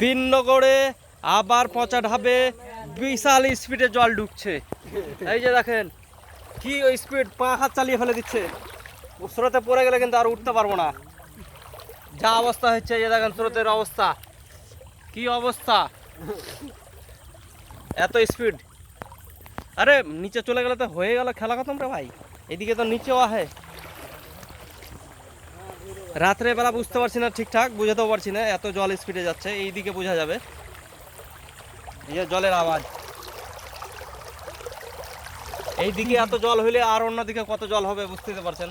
বিনগরে আবার পচা ঢাবে বিশাল স্পিডে জল ঢুকছে। এই যে দেখেন, কি ওই স্পিড, পা হাত চালিয়ে ফেলে দিচ্ছে। স্রোতে পড়ে গেলে কিন্তু আর উঠতে পারব না। যা অবস্থা হচ্ছে, এই দেখেন স্রোতের অবস্থা। কি অবস্থা? এত স্পিড। আরে, নিচে চলে গেলে তো হয়ে গেল খেলা খতম রে ভাই। এদিকে তো নিচেও আহে। রাত্রে বেলা বুঝতে পারছি না ঠিকঠাক, বুঝাতেও পারছি না, এত জল স্পিডে যাচ্ছে এই দিকে বোঝা যাবে। এই জলের আওয়াজ। এই দিকে এত জল হইলে আর অন্যদিকে কত জল হবে বুঝতে পারছেন?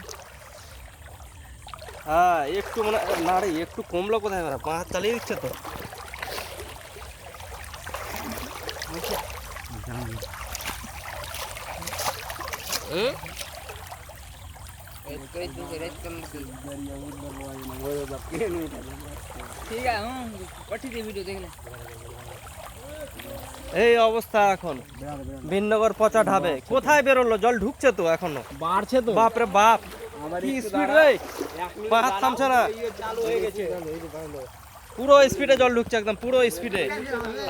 হ্যাঁ একটু মানে না রে, একটু কমলো কোথায় পা চালিয়ে দিচ্ছে তো। হুম? এই অবস্থা এখন। ভিন্নগর পচা ঢাবে। কোথায় বেরোলো? জল ঢুকছে তো এখনও। বাড়ছে তো। বাপ রে বাপ কি স্পিড রে? পা হাত থামছে না। চালু হয়ে গেছে পুরো স্পিডে জল ঢুকছে একদম পুরো স্পিডে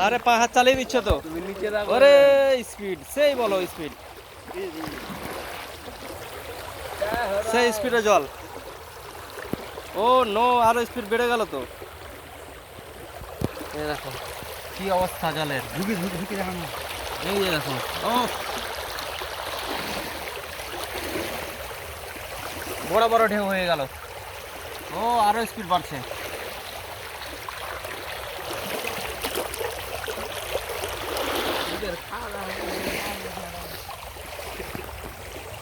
আরে পা হাত চালিয়ে দিচ্ছে তো। ওরে স্পিড সেই বলো স্পিড সেই স্পিডে জল। ও নো আরও স্পিড বেড়ে গেল তো। এই দেখো কি অবস্থা জলের। ঢুকে ঢুকে ঢুকে দেখানো এই যে দেখো ও বড় বড় ঢেউ হয়ে গেল। ও আরও স্পিড বাড়ছে।